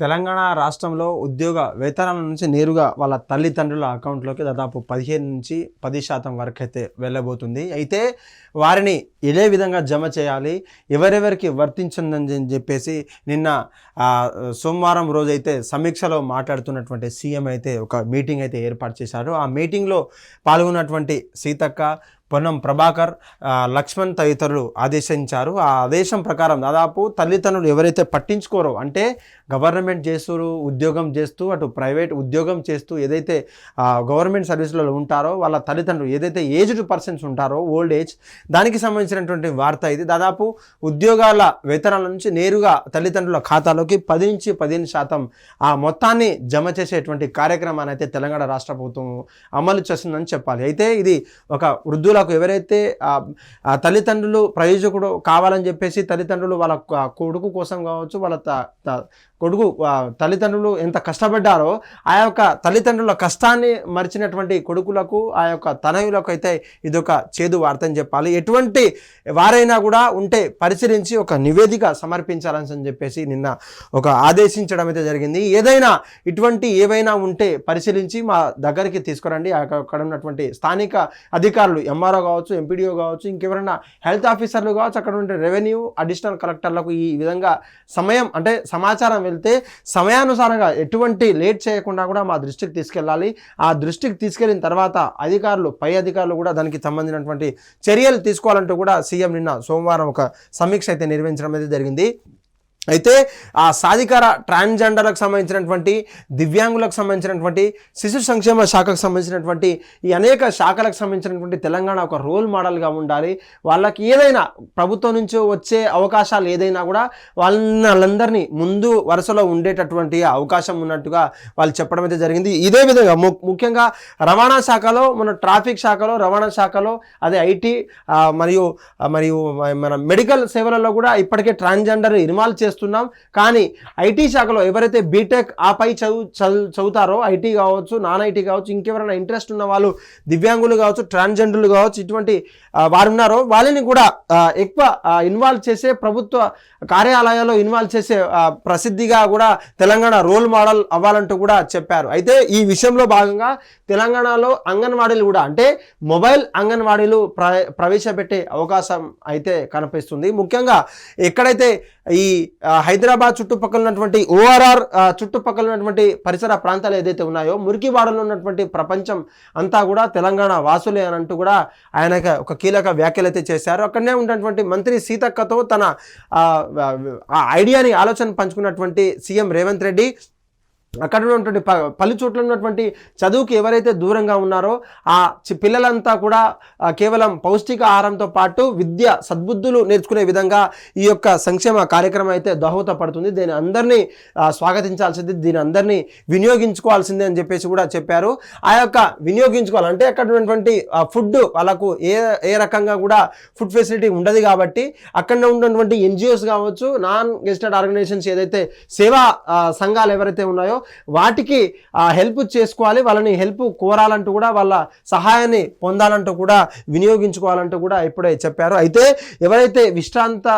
తెలంగాణ రాష్ట్రంలో ఉద్యోగ వేతనాల నుంచి నేరుగా వాళ్ళ తల్లిదండ్రుల అకౌంట్లోకి దాదాపు పదిహేను నుంచి పది శాతం వరకు అయితే వెళ్ళబోతుంది. అయితే వారిని ఇదే విధంగా జమ చేయాలి ఎవరెవరికి వర్తించిందని చెప్పేసి నిన్న సోమవారం రోజైతే సమీక్షలో మాట్లాడుతున్నటువంటి సీఎం అయితే ఒక మీటింగ్ అయితే ఏర్పాటు చేశారు. ఆ మీటింగ్లో పాల్గొన్నటువంటి సీతక్క పొన్నం ప్రభాకర్ లక్ష్మణ్ తదితరులు ఆదేశించారు. ఆ ఆదేశం ప్రకారం దాదాపు తల్లిదండ్రులు ఎవరైతే పట్టించుకోరో అంటే గవర్నమెంట్ చేస్తూ ఉద్యోగం చేస్తూ అటు ప్రైవేట్ ఉద్యోగం చేస్తూ ఏదైతే గవర్నమెంట్ సర్వీసులలో ఉంటారో వాళ్ళ తల్లిదండ్రులు ఏదైతే ఏజ్డ్ పర్సన్స్ ఉంటారో ఓల్డ్ ఏజ్ దానికి సంబంధించినటువంటి వార్త ఇది. దాదాపు ఉద్యోగాల వేతనాల నుంచి నేరుగా తల్లిదండ్రుల ఖాతాలోకి పది నుంచి పదిహేను శాతం ఆ మొత్తాన్ని జమ చేసేటువంటి కార్యక్రమాన్ని అయితే తెలంగాణ రాష్ట్ర ప్రభుత్వం అమలు చేస్తుందని చెప్పాలి. అయితే ఇది ఒక బంధువులకు ఎవరైతే ఆ, తల్లిదండ్రులు ప్రయోజకుడు కావాలని చెప్పేసి తల్లిదండ్రులు వాళ్ళ కొడుకు కోసం కావచ్చు వాళ్ళ త- కొడుకు తల్లిదండ్రులు ఎంత కష్టపడ్డారో ఆ యొక్క తల్లిదండ్రుల కష్టాన్ని మరిచినటువంటి కొడుకులకు ఆ యొక్క తనయులకు అయితే ఇది ఒక చేదు వార్త అని చెప్పాలి. ఎటువంటి వారైనా కూడా ఉంటే పరిశీలించి ఒక నివేదిక సమర్పించాలని చెప్పేసి నిన్న ఒక ఆదేశించడం అయితే జరిగింది. ఏదైనా ఇటువంటి ఏవైనా ఉంటే పరిశీలించి మా దగ్గరికి తీసుకురండి. అక్కడ ఉన్నటువంటి స్థానిక అధికారులు ఎంఆర్ఓ కావచ్చు ఎంపీడీఓ కావచ్చు ఇంకెవరైనా హెల్త్ ఆఫీసర్లు కావచ్చు అక్కడ ఉండే రెవెన్యూ అడిషనల్ కలెక్టర్లకు ఈ విధంగా సమయం అంటే సమాచారం వెళ్తే సమయానుసారంగా ఎటువంటి లేట్ చేయకుండా కూడా మా దృష్టికి తీసుకెళ్ళాలి. ఆ దృష్టికి తీసుకెళ్ళిన తర్వాత అధికారులు పై అధికారులు కూడా దానికి సంబంధించినటువంటి చర్యలు తీసుకోవాలంటూ కూడా సీఎం నిన్న సోమవారం ఒక సమీక్ష అయితే నిర్వహించడం అయితే జరిగింది. అయితే ఆ సాధికార ట్రాన్స్జెండర్లకు సంబంధించినటువంటి దివ్యాంగులకు సంబంధించినటువంటి శిశు సంక్షేమ శాఖకు సంబంధించినటువంటి ఈ అనేక శాఖలకు సంబంధించినటువంటి తెలంగాణ ఒక రోల్ మోడల్గా ఉండాలి. వాళ్ళకి ఏదైనా ప్రభుత్వం నుంచి వచ్చే అవకాశాలు ఏదైనా కూడా వాళ్ళందరినీ ముందు వరుసలో ఉండేటటువంటి అవకాశం ఉన్నట్టుగా వాళ్ళు చెప్పడం అయితే జరిగింది. ఇదే విధంగా ము- ముఖ్యంగా రవాణా శాఖలో మన ట్రాఫిక్ శాఖలో రవాణా శాఖలో అదే ఐటీ మరియు మరియు మన మెడికల్ సేవలలో కూడా ఇప్పటికే ట్రాన్స్జెండర్ ఇన్వాల్వ్ చేస్తున్నాం. కానీ ఐటీ శాఖలో ఎవరైతే బీటెక్ ఆపై చదువు చదువు చదువుతారో ఐటీ కావచ్చు నాన్ ఐటీ కావచ్చు ఇంకెవరైనా ఇంట్రెస్ట్ ఉన్న వాళ్ళు దివ్యాంగులు కావచ్చు ట్రాన్స్జెండర్లు కావచ్చు ఇటువంటి వారు ఉన్నారో వాళ్ళని కూడా ఎక్కువ ఇన్వాల్వ్ చేసే ప్రభుత్వ కార్యాలయాల్లో ఇన్వాల్వ్ చేసే ప్రసిద్ధిగా కూడా తెలంగాణ రోల్ మోడల్ అవ్వాలంటూ కూడా చెప్పారు. అయితే ఈ విషయంలో భాగంగా తెలంగాణలో అంగన్వాడీలు కూడా అంటే మొబైల్ అంగన్వాడీలు ప్ర ప్రవేశపెట్టే అవకాశం అయితే కనిపిస్తుంది. ముఖ్యంగా ఎక్కడైతే ఈ హైదరాబాద్ చుట్టుపక్కల ఉన్నటువంటి ఓఆర్ఆర్ చుట్టుపక్కల ఉన్నటువంటి పరిసర ప్రాంతాలు ఏదైతే ఉన్నాయో మురికివాడలో ఉన్నటువంటి ప్రపంచం అంతా కూడా తెలంగాణ వాసులే అని అంటూ కూడా ఆయన ఒక కీలక వ్యాఖ్యలు అయితే చేశారు. అక్కడనే ఉన్నటువంటి మంత్రి సీతక్కతో తన ఆ ఐడియాని ఆలోచన పంచుకున్నటువంటి సీఎం రేవంత్ రెడ్డి అక్కడ ఉన్నటువంటి ప పలు చోట్ల ఉన్నటువంటి చదువుకి ఎవరైతే దూరంగా ఉన్నారో ఆ చి- పిల్లలంతా కూడా కేవలం పౌష్టిక ఆహారంతో పాటు విద్య సద్బుద్ధులు నేర్చుకునే విధంగా ఈ యొక్క సంక్షేమ కార్యక్రమం అయితే దోహదపడుతుంది. దీని అందరినీ స్వాగతించాల్సింది దీని అందరినీ వినియోగించుకోవాల్సిందే అని చెప్పేసి కూడా చెప్పారు. ఆ యొక్క వినియోగించుకోవాలంటే అక్కడ ఉన్నటువంటి ఫుడ్ వాళ్ళకు ఏ ఏ రకంగా కూడా ఫుడ్ ఫెసిలిటీ ఉండదు కాబట్టి అక్కడ ఉన్నటువంటి ఎన్జిఓస్ కావచ్చు నాన్ గెస్టెడ్ ఆర్గనైజేషన్స్ ఏదైతే సేవా సంఘాలు ఎవరైతే ఉన్నాయో వాటికి హెల్ప్ చేసుకోవాలి వాళ్ళని హెల్ప్ కోరాలంటూ కూడా వాళ్ళ సహాయాన్ని పొందాలంటూ కూడా వినియోగించుకోవాలంటూ కూడా ఇప్పుడే చెప్పారు. అయితే ఎవరైతే విశ్రాంత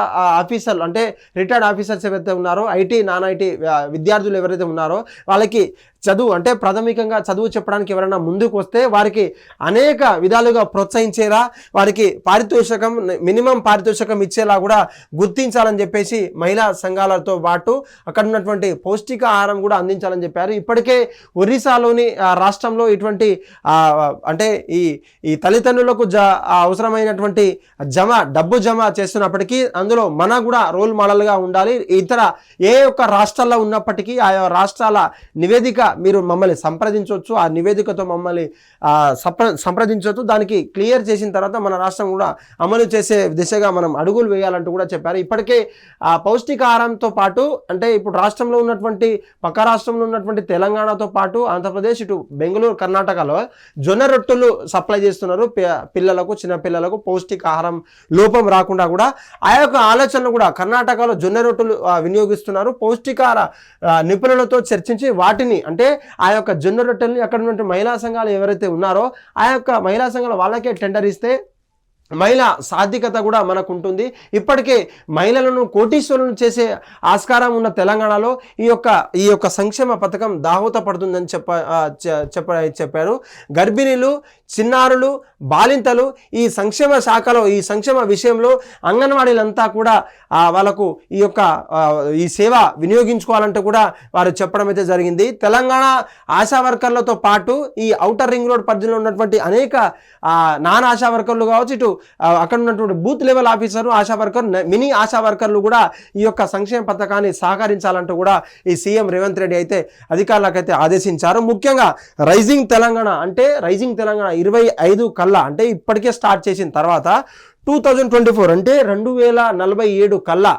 ఆఫీసర్లు అంటే రిటైర్డ్ ఆఫీసర్స్ ఎవరైతే ఉన్నారో ఐటీ నాన్ ఐటీ విద్యార్థులు ఎవరైతే ఉన్నారో వాళ్ళకి చదువు అంటే ప్రాథమికంగా చదువు చెప్పడానికి ఎవరైనా ముందుకు వస్తే వారికి అనేక విధాలుగా ప్రోత్సహించేలా వారికి పారితోషికం మినిమం పారితోషికం ఇచ్చేలా కూడా గుర్తించాలని చెప్పేసి మహిళా సంఘాలతో పాటు అక్కడ ఉన్నటువంటి పౌష్టిక ఆహారం కూడా అందించాలని చెప్పారు. ఇప్పటికే ఒరిస్సాలోని ఆ, రాష్ట్రంలో ఇటువంటి అంటే ఈ ఈ తల్లిదండ్రులకు జ అవసరమైనటువంటి జమ డబ్బు జమ చేస్తున్నప్పటికీ అందులో మన కూడా రోల్ మోడల్గా ఉండాలి. ఇతర ఏ ఒక్క రాష్ట్రాల్లో ఉన్నప్పటికీ ఆయా రాష్ట్రాల నివేదిక మీరు మమ్మల్ని సంప్రదించవచ్చు ఆ నివేదికతో మమ్మల్ని ఆ, సంప్ర సంప్రదించవచ్చు. దానికి క్లియర్ చేసిన తర్వాత మన రాష్ట్రం కూడా అమలు చేసే దిశగా మనం అడుగులు వేయాలంటూ కూడా చెప్పారు. ఇప్పటికే ఆ పౌష్టికాహారంతో పాటు అంటే ఇప్పుడు రాష్ట్రంలో ఉన్నటువంటి పక్క రాష్ట్రంలో ఉన్నటువంటి తెలంగాణతో పాటు ఆంధ్రప్రదేశ్ ఇటు బెంగళూరు కర్ణాటకలో జొన్న రొట్టెలు సప్లై చేస్తున్నారు. పిల్లలకు చిన్న పిల్లలకు పౌష్టికాహారం లోపం రాకుండా కూడా ఆ యొక్క ఆలోచనలు కూడా కర్ణాటకలో జొన్న రొట్టెలు వినియోగిస్తున్నారు. పౌష్టికాహార నిపుణులతో చర్చించి వాటిని అంటే అంటే ఆ యొక్క జొన్న రొట్టెలను అక్కడ ఉన్నటువంటి మహిళా సంఘాలు ఎవరైతే ఉన్నారో ఆ యొక్క మహిళా సంఘాలు వాళ్ళకే టెండర్ ఇస్తే మహిళ సాధికత కూడా మనకు ఉంటుంది ఇప్పటికే మహిళలను కోటీశ్వరులను చేసే ఆస్కారం ఉన్న తెలంగాణలో ఈ యొక్క ఈ యొక్క సంక్షేమ పథకం దాహోత పడుతుందని చెప్ప చెప్ప చెప్పారు. గర్భిణీలు చిన్నారులు బాలింతలు ఈ సంక్షేమ శాఖలో ఈ సంక్షేమ విషయంలో అంగన్వాడీలంతా కూడా వాళ్ళకు ఈ యొక్క ఈ సేవ వినియోగించుకోవాలంటూ కూడా వారు చెప్పడం అయితే జరిగింది. తెలంగాణ ఆశా వర్కర్లతో పాటు ఈ ఔటర్ రింగ్ రోడ్ పరిధిలో ఉన్నటువంటి అనేక నాన్ ఆశా వర్కర్లు కావచ్చు ఇటు అక్కడ ఉన్నటువంటి booth level officer Asha worker mini Asha వర్కర్లు కూడా ఈ యొక్క సంక్షేమ పథకాన్ని సహకరించాలంటూ కూడా ఈ సీఎం రేవంత్ రెడ్డి అయితే అధికారులకైతే ఆదేశించారు. ముఖ్యంగా రైజింగ్ తెలంగాణ అంటే రైజింగ్ తెలంగాణ ఇరవై ఐదు కల్లా అంటే ఇప్పటికే స్టార్ట్ చేసిన తర్వాత టూ థౌజండ్ ట్వంటీ ఫోర్ అంటే రెండు వేల నలభై ఏడు కల్లా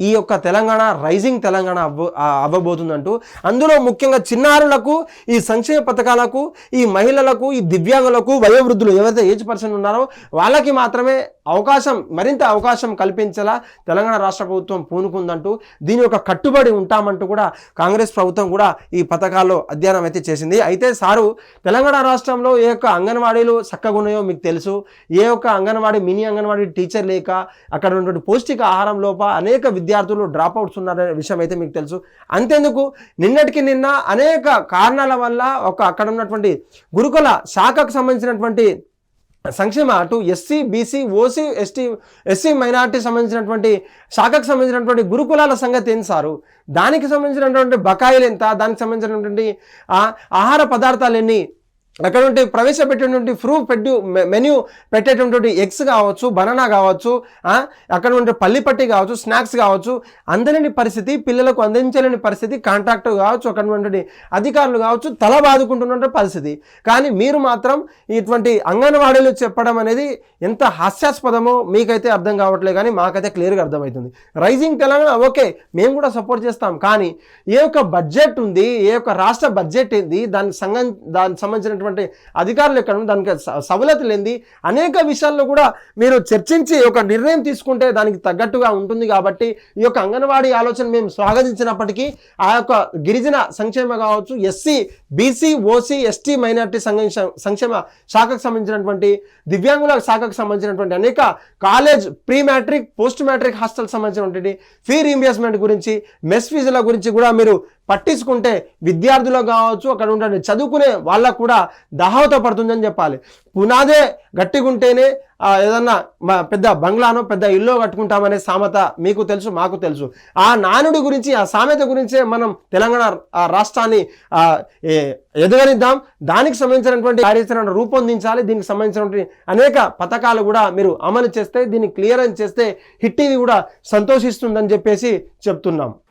ఈ యొక్క తెలంగాణ రైజింగ్ తెలంగాణ అవ్వ అవ్వబోతుందంటూ. అందులో ముఖ్యంగా చిన్నారులకు ఈ సంక్షేమ పథకాలకు ఈ మహిళలకు ఈ దివ్యాంగులకు వయోవృద్ధులు ఎవరైతే ఏజ్ పర్సన్ ఉన్నారో వాళ్ళకి మాత్రమే అవకాశం మరింత అవకాశం కల్పించేలా తెలంగాణ రాష్ట్ర ప్రభుత్వం పూనుకుందంటూ దీని యొక్క కట్టుబడి ఉంటామంటూ కూడా కాంగ్రెస్ ప్రభుత్వం కూడా ఈ పథకాల్లో అధ్యయనం అయితే చేసింది. అయితే సారు తెలంగాణ రాష్ట్రంలో ఏ యొక్క అంగన్వాడీలు చక్కగా ఉన్నాయో మీకు తెలుసు. ఏ యొక్క అంగన్వాడీ మినీ అంగన్వాడీ టీచర్ లేక అక్కడ ఉన్నటువంటి పౌష్టిక ఆహారం లోప అనేక విద్యార్థులు డ్రాప్ అవుట్స్ ఉన్నారనే విషయం అయితే మీకు తెలుసు. అంతేందుకు? నిన్నటికి నిన్న అనేక కారణాల వల్ల ఒక అక్కడ ఉన్నటువంటి గురుకుల శాఖకు సంబంధించినటువంటి సంక్షేమ అటు SC BC OC ST SC minority సంబంధించినటువంటి శాఖకు సంబంధించినటువంటి గురుకులాల సంగతి ఏంటి సారు? దానికి సంబంధించినటువంటి బకాయిలు ఎంత? దానికి సంబంధించినటువంటి ఆహార పదార్థాలు ఎన్ని? అక్కడ ఉంటే ప్రవేశపెట్టేటువంటి ఫ్రూట్ పెట్టు మె- మెన్యూ పెట్టేటటువంటి ఎగ్స్ కావచ్చు బనానా కావచ్చు అక్కడ ఉండే పల్లిపట్టి కావచ్చు స్నాక్స్ కావచ్చు అందలేని పరిస్థితి పిల్లలకు అందించలేని పరిస్థితి కాంట్రాక్టర్ కావచ్చు అక్కడ ఉన్నటువంటి అధికారులు కావచ్చు తల బాదుకుంటున్న పరిస్థితి. కానీ మీరు మాత్రం ఇటువంటి అంగన్వాడీలు చెప్పడం అనేది ఎంత హాస్యాస్పదమో మీకైతే అర్థం కావట్లేదు కానీ మాకైతే క్లియర్గా అర్థమవుతుంది. రైజింగ్ తెలంగాణ ఓకే మేము కూడా సపోర్ట్ చేస్తాం. కానీ ఏ యొక్క బడ్జెట్ ఉంది ఏ యొక్క రాష్ట్ర బడ్జెట్ ఏంది దానికి సంగం దానికి సంబంధించినటువంటి అధికారులు ఎక్కడ దానికి సవలత లేనిది అనేక విషయాల్లో కూడా మీరు చర్చించి ఒక నిర్ణయం తీసుకుంటే దానికి తగ్గట్టుగా ఉంటుంది కాబట్టి ఈ యొక్క అంగన్వాడీ ఆలోచన మేము స్వాగతించినప్పటికీ ఆ యొక్క గిరిజన సంక్షేమ కావచ్చు SC BC OC ST minority సంక్షేమ సంక్షేమ శాఖకు సంబంధించినటువంటి దివ్యాంగుల శాఖకు సంబంధించినటువంటి అనేక college pre matric post matric hostel సంబంధించినటువంటి ఫీ రీంబర్స్మెంట్ గురించి మెస్ ఫీజుల గురించి కూడా మీరు పట్టించుకుంటే విద్యార్థులకు కావచ్చు అక్కడ ఉండే చదువుకునే వాళ్ళకు కూడా దహావత పడుతుందని చెప్పాలి. పునాదే గట్టిగుంటేనే ఏదన్నా మా పెద్ద బంగ్లానో పెద్ద ఇల్లు కట్టుకుంటామనే సామెత మీకు తెలుసు మాకు తెలుసు. ఆ నానుడి గురించి ఆ సామెత గురించే మనం తెలంగాణ రాష్ట్రాన్ని ఎదగనిద్దాం. దానికి సంబంధించినటువంటి కార్యాచరణ రూపొందించాలి. దీనికి సంబంధించినటువంటి అనేక పథకాలు కూడా మీరు అమలు చేస్తే దీన్ని క్లియరెన్స్ చేస్తే హిట్ టీవీ కూడా సంతోషిస్తుందని చెప్పేసి చెప్తున్నాం.